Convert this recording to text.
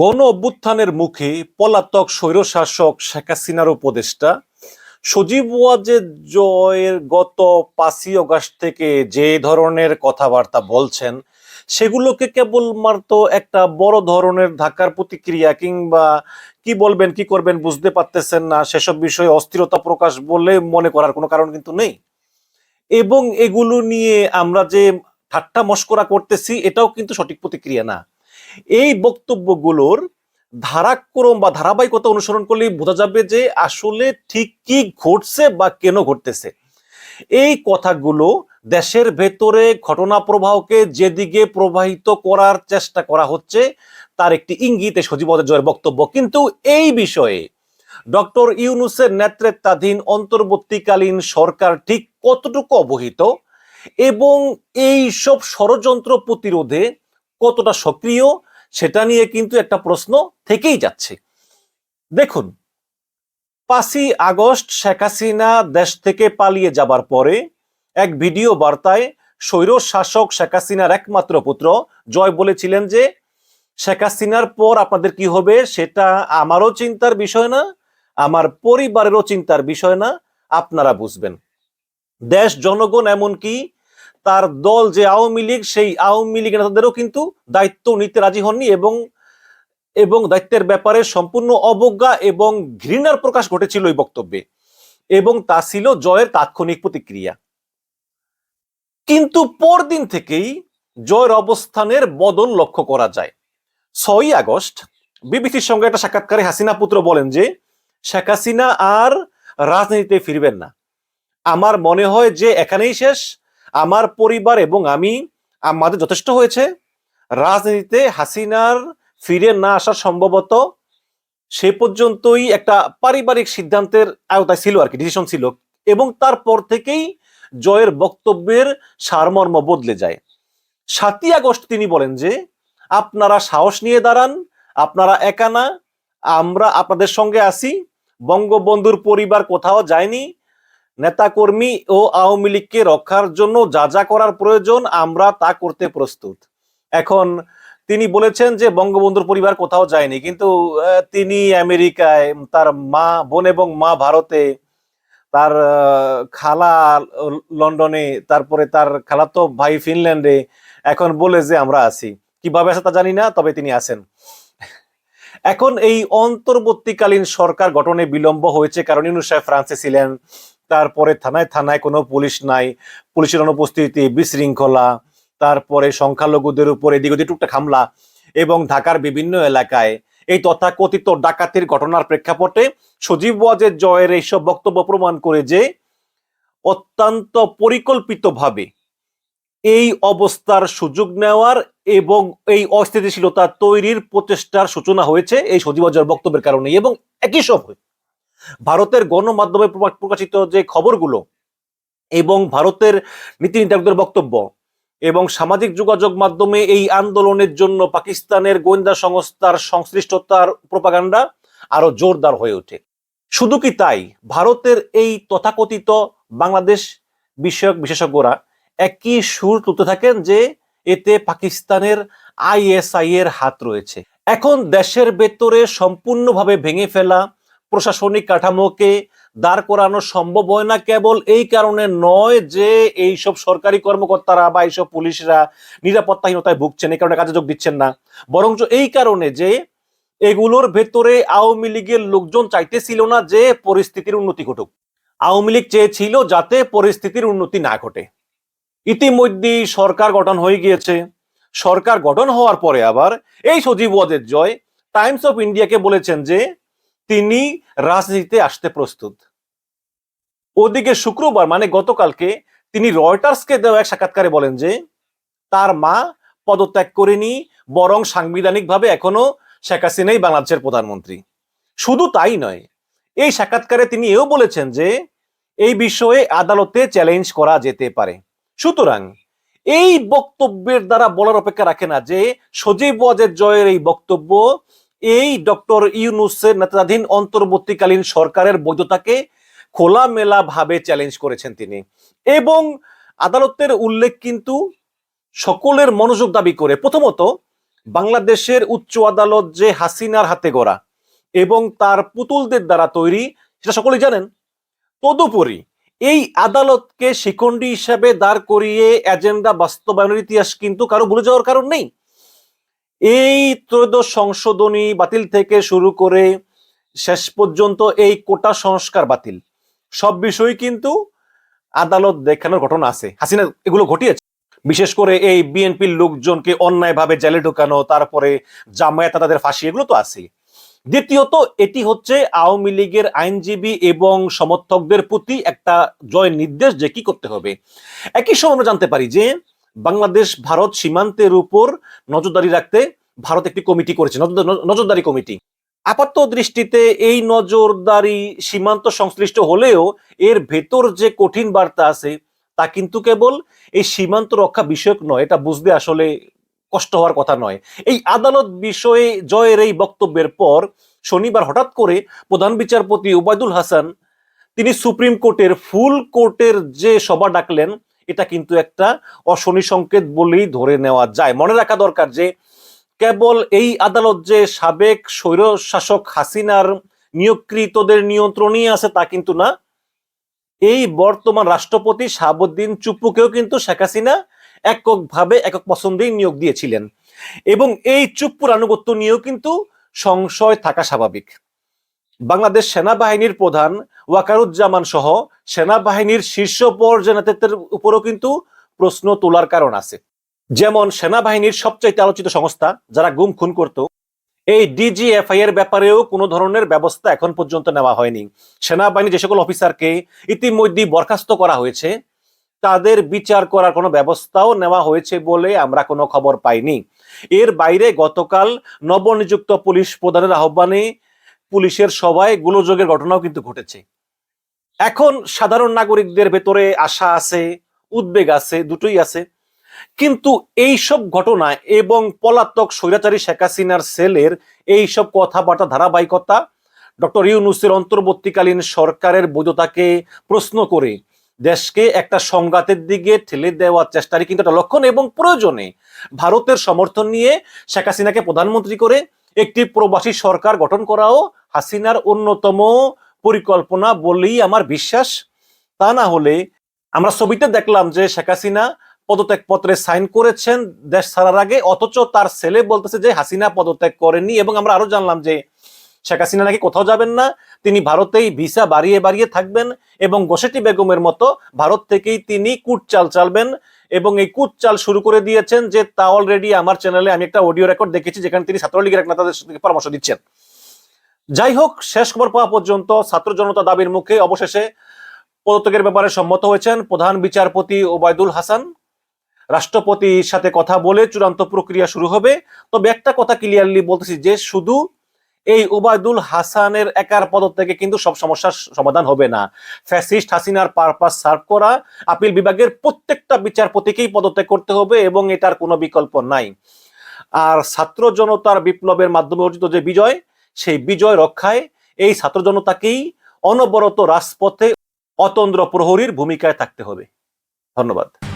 গণ অভ্যুত্থানের মুখে পলাতক স্বৈরশাসক শেখ হাসিনার উপদেষ্টা সজীব ওয়াজেদ জয়ের গত পাঁচই অগাস্ট থেকে যে ধরনের কথাবার্তা বলছেন, সেগুলোকে কেবলমাত্র একটা বড় ধরনের ধাক্কার প্রতিক্রিয়া কিংবা কি বলবেন, কি করবেন বুঝতে পারতেছেন না, সেসব বিষয়ে অস্থিরতা প্রকাশ বলে মনে করার কোনো কারণ কিন্তু নেই। এবং এগুলো নিয়ে আমরা যে ঠাট্টা মস্করা করতেছি, এটাও কিন্তু সঠিক প্রতিক্রিয়া না। এই বক্তব্যগুলোর ধারাক্রম বা ধারাবাহিকতা অনুসরণ করলে বোঝা যাবে যে আসলে ঠিক কি ঘটছে বা কেন ঘটতেছে। এই কথাগুলো দেশের ভেতরে ঘটনা প্রবাহকে যেদিকে প্রবাহিত করার চেষ্টা করা হচ্ছে, তার একটি ইঙ্গিতে সজীব জয়ের বক্তব্য। কিন্তু এই বিষয়ে ডক্টর ইউনুসের নেতৃত্বাধীন অন্তর্বর্তীকালীন সরকার ঠিক কতটুকু অবহিত এবং এই সব ষড়যন্ত্র প্রতিরোধে কতটা সক্রিয় সেটা নিয়ে কিন্তু একটা প্রশ্ন থেকেই যাচ্ছে। দেখুন, পাঁচই আগস্ট শেখ হাসিনা দেশ থেকে পালিয়ে যাবার পরে এক ভিডিও বার্তায় স্বৈর শাসক শেখ হাসিনার একমাত্র পুত্র জয় বলেছিলেন যে, শেখ হাসিনার পর আপনাদের কি হবে সেটা আমারও চিন্তার বিষয় না, আমার পরিবারেরও চিন্তার বিষয় না, আপনারা বুঝবেন। দেশ, জনগণ এমনকি তার দল যে আওয়ামী লীগ, সেই আওয়ামী লীগ নেতাদেরও কিন্তু দায়িত্ব নিতে রাজি হননি এবং এবং দায়িত্বের ব্যাপারে সম্পূর্ণ অবজ্ঞা এবং ঘৃণার প্রকাশ ঘটেছিল এই বক্তব্যে। এবং তা ছিল জয়ের তাৎক্ষণিক প্রতিক্রিয়া। কিন্তু পরদিন থেকেই জয়ের অবস্থানের বদল লক্ষ্য করা যায়। ছয়ই আগস্ট, বিবিসির সঙ্গে একটা সাক্ষাৎকারে হাসিনা পুত্র বলেন যে, শেখ হাসিনা আর রাজনীতিতে ফিরবেন না। আমার মনে হয় যে এখানেই শেষ আমার পরিবার এবং আমি, আমাদের যথেষ্ট হয়েছে। রাজনীতিতে হাসিনার ফিরে না আসা সম্ভবত সে পর্যন্তই একটা পারিবারিক সিদ্ধান্তের আওতায় ছিল আর কি ডিসিশন ছিল এবং তারপর থেকেই জয়ের বক্তব্যের সারমর্ম বদলে যায়। সাতই আগস্ট তিনি বলেন যে, আপনারা সাহস নিয়ে দাঁড়ান, আপনারা একা না, আমরা আপনাদের সঙ্গে আছি, বঙ্গবন্ধুর পরিবার কোথাও যায়নি নেতাকর্মী ও আওয়ামী লীগকে রক্ষার জন্য যা যা করার প্রয়োজন, আমরা তা করতে প্রস্তুত। এখন তিনি বলেছেন যে বঙ্গবন্ধুর পরিবার কোথাও যায়নি, কিন্তু তিনি আমেরিকায়, তার মা বোন এবং মা ভারতে, তার খালা লন্ডনে, তারপরে তার খালাতো ভাই ফিনল্যান্ডে, এখন বলে যে আমরা আছি। কীভাবে আছে তা জানি না, তবে তিনি আছেন। এখন এই অন্তর্বর্তীকালীন সরকার গঠনে বিলম্ব হয়েছে, কারণ ইউনুস সাহেব ফ্রান্সে ছিলেন। তারপরে থানায় থানায় কোনো পুলিশ নাই। পুলিশের অনুপস্থিতি বিশৃঙ্খলা, তারপরে সংখ্যালঘুদের উপরে এদিক ওদিক টুকটাক হামলা এবং ঢাকার বিভিন্ন এলাকায় এই তথাকথিত ডাকাতির ঘটনার প্রেক্ষাপটে সজীব ওয়াজের জয়ের এইসব বক্তব্য প্রমাণ করে যে অত্যন্ত পরিকল্পিতভাবে এই অবস্থার সুযোগ নেওয়ার এবং এই অস্থিতিশীলতা তৈরির প্রচেষ্টার সূচনা হয়েছে এই সজীব ওয়াজের বক্তব্যের কারণে এবং একই সময় ভারতের গণমাধ্যমে প্রকাশিত যে খবরগুলো এবং ভারতের নীতি নির্ধারকদের বক্তব্য এবং সামাজিক যোগাযোগ মাধ্যমে এই আন্দোলনের জন্য পাকিস্তানের গোয়েন্দা সংস্থার সংশ্লিষ্টতার প্রপাগান্ডা আরও জোরদার হয়ে ওঠে। শুধু কি তাই, ভারতের এই তথাকথিত বাংলাদেশ বিষয়ক বিশেষজ্ঞরা একই সুর তুলতে থাকেন যে এতে পাকিস্তানের আইএসআই এর হাত রয়েছে। এখন দেশের ভেতরে সম্পূর্ণভাবে ভেঙে ফেলা প্রশাসনিক কাঠামোকে দাঁড় করানো সম্ভব হয় না কেবল এই কারণে নয় যে এইসব সরকারি কর্মকর্তারা বা এইসব পুলিশরা নিরাপত্তাহীনতায় ভুগছেন, এই কারণে কাজে যোগ দিচ্ছেন না। বরঞ্চ এই কারণে যে এগুলোর ভেতরে আওয়ামী লীগের লোকজন চাইতেছিল না যে পরিস্থিতির উন্নতি ঘটুক। আওয়ামী লীগ চেয়েছিল যাতে পরিস্থিতির উন্নতি না ঘটে। ইতিমধ্যেই সরকার গঠন হয়ে গিয়েছে। সরকার গঠন হওয়ার পরে আবার এই সজীব ওয়াজের জয় টাইমস অফ ইন্ডিয়াকে বলেছেন যে তিনি রাজনীতিতে আসতে প্রস্তুত। ওদিকে শুক্রবার মানে গতকালকে, তিনি রয়টার্সকে দেওয়া এক সাক্ষাৎকারে বলেন যে, তার মা পদত্যাগ করেনি, বরং সাংবিধানিকভাবে এখনও শেখ হাসিনাই বাংলাদেশের প্রধানমন্ত্রী। শুধু তাই নয়, এই সাক্ষাৎকারে তিনি এও বলেছেন যে, এই বিষয়ে আদালতে চ্যালেঞ্জ করা যেতে পারে। সুতরাং, এই বক্তব্যের দ্বারা বলার অপেক্ষা রাখে না যে, সজীব ওয়াজের জয়ের এই বক্তব্য এই ডক্টর ইউনুসের নেতাধীন অন্তর্বর্তীকালীন সরকারের বৈধতাকে খোলামেলা ভাবে চ্যালেঞ্জ করেছেন তিনি। এবং আদালতের উল্লেখ কিন্তু সকলের মনোযোগ দাবি করে। প্রথমত, বাংলাদেশের উচ্চ আদালত যে হাসিনার হাতে গড়া এবং তার পুতুলদের দ্বারা তৈরি, সেটা সকলেই জানেন। তদুপরি, এই আদালতকে শিখণ্ডী হিসাবে দাঁড় করিয়ে এজেন্ডা বাস্তবায়নের ইতিহাস কিন্তু কারও ভুলে যাওয়ার কারণ নেই। এই ত্রয়োদশ সংশোধনী বাতিল থেকে শুরু করে শেষ পর্যন্ত এই কোটা সংস্কার বাতিল। সব বিষয় কিন্তু আদালত দেখানোর ঘটনা আছে। হাসিনা, এগুলো ঘটিয়েছে? বিশেষ করে এই বিএনপির লোকজনকে অন্যায়ভাবে জেলে ঢোকানো, তারপরে জামায়াত তাদের ফাঁসি, এগুলো তো আছে দ্বিতীয়ত, এটি হচ্ছে আওয়ামী লীগের আইনজীবী এবং সমর্থকদের প্রতি একটা জয় নির্দেশ যে কি করতে হবে। একই সময় আমরা জানতে পারি যে বাংলাদেশ, ভারত সীমান্তের উপর নজরদারি রাখতে ভারত একটি কমিটি করেছে নজরদারি কমিটি। আপাত দৃষ্টিতে এই নজরদারি সীমান্ত সংশ্লিষ্ট হলেও এর ভেতর যে কঠিন বার্তা আছে, তা কিন্তু কেবল এই সীমান্ত রক্ষা বিষয়ক নয়, এটা বুঝতে আসলে কষ্ট হওয়ার কথা নয়। এই আদালত বিষয়ে জয়ের এই বক্তব্যের পর শনিবার হঠাৎ করে প্রধান বিচারপতি ওবায়দুল হাসান, তিনি সুপ্রিম কোর্টের ফুল কোর্টের যে সভা ডাকলেন এটা কিন্তু একটা অশনি সংকেত বলেই ধরে নেওয়া যায়। মনে রাখা দরকার যে কেবল এই আদালত যে সাবেক স্বৈর শাসক হাসিনার নিয়োগকৃতদের নিয়ন্ত্রণই আছে তা কিন্তু না। এই বর্তমান রাষ্ট্রপতি শাহাবুদ্দিন চুপ্পুকেও কিন্তু শেখ হাসিনা এককভাবে, একক পছন্দেই নিয়োগ দিয়েছিলেন। এবং এই চুপ্পুর আনুগত্য নিয়েও কিন্তু সংশয় থাকা স্বাভাবিক। বাংলাদেশ সেনাবাহিনীর প্রধান ওয়াকারুজ্জামান সহ সেনাবাহিনীর শীর্ষ পর্যায়ের নেতৃত্বের উপরও কিন্তু প্রশ্ন তোলার কারণ আছে। যেমন সেনাবাহিনীর সবচাইতে আলোচিত সংস্থা, যারা গুম, খুন করত, এই ডিজিএফআই এর ব্যাপারেও কোনো ধরনের ব্যবস্থা এখন পর্যন্ত নেওয়া হয়নি। সেনাবাহিনী যে সকল অফিসারকে ইতিমধ্যেই বরখাস্ত করা হয়েছে, তাদের বিচার করার কোনো ব্যবস্থাও নেওয়া হয়েছে বলে আমরা কোনো খবর পাইনি। এর বাইরে গতকাল নবনিযুক্ত পুলিশ প্রধানের আহ্বানে পুলিশের সবাই গোলযোগের ঘটনাও কিন্তু ঘটেছে। এখন সাধারণ নাগরিকদের ভেতরে আশা আছে, উদ্বেগ আছে, দুটোই আছে। কিন্তু এই সব ঘটনা এবং পলাতক স্বৈরাচারী শেখ হাসিনার সেলের এই সব কথাবার্তা ধারাবাহিকতা, ডক্টর ইউনুসের অন্তর্বর্তীকালীন সরকারের বৈধতাকে প্রশ্ন করে দেশকে একটা সংঘাতের দিকে ঠেলে দেওয়ার চেষ্টারই কিন্তু একটা লক্ষণ এবং প্রয়োজনে ভারতের সমর্থন নিয়ে শেখ হাসিনাকে প্রধানমন্ত্রী করে একটি প্রবাসী সরকার গঠন করাও হাসিনার অন্যতম পরিকল্পনা বলেই আমার বিশ্বাস। তা না হলে আমরা ছবিতে দেখলাম যে শেখ হাসিনা পদত্যাগ পত্রে সাইন করেছেন দেশ ছাড়ার আগে, অথচ তার ছেলে বলতেছে যে হাসিনা পদত্যাগ করেননি এবং আমরা আরও জানলাম যে শেখ হাসিনা নাকি কোথাও যাবেন না, তিনি ভারতেই ভিসা বাড়িয়ে বাড়িয়ে থাকবেন এবং গোসেটি বেগমের মতো ভারত থেকেই তিনি কুট চাল চালবেন এবং এই কুট চাল শুরু করে দিয়েছেন যে তা অলরেডি আমার চ্যানেলে আমি একটা অডিও রেকর্ড দেখেছি যেখানে তিনি ছাত্রলীগের এক নেতাদের পরামর্শ দিচ্ছেন। যাই হোক শেষ খবর পাওয়া পর্যন্ত ছাত্র জনতা দাবির মুখে অবশেষে পদত্যাগের ব্যাপারে সম্মত হয়েছেন প্রধান বিচারপতি ওবায়দুল হাসান। রাষ্ট্রপতির সাথে কথা বলে চূড়ান্ত প্রক্রিয়া শুরু হবে। তবে একটা কথা ক্লিয়ারলি বলতেছি যে শুধু এই ওবায়দুল হাসানের একার পদত্যাগে কিন্তু সব সমস্যার সমাধান হবে না। ফ্যাসিস্ট হাসিনার পারপাস সার্ভ করা, আপিল বিভাগের প্রত্যেকটা বিচারপতিকেই পদত্যাগ করতে হবে এবং এটার কোনো বিকল্প নাই। আর ছাত্র জনতার বিপ্লবের মাধ্যমে অর্জিত যে বিজয় সেই বিজয় রক্ষায় এই ছাত্র জনতাকেই অনবরত রাজপথে অতন্দ্র প্রহরীর ভূমিকায় থাকতে হবে। ধন্যবাদ।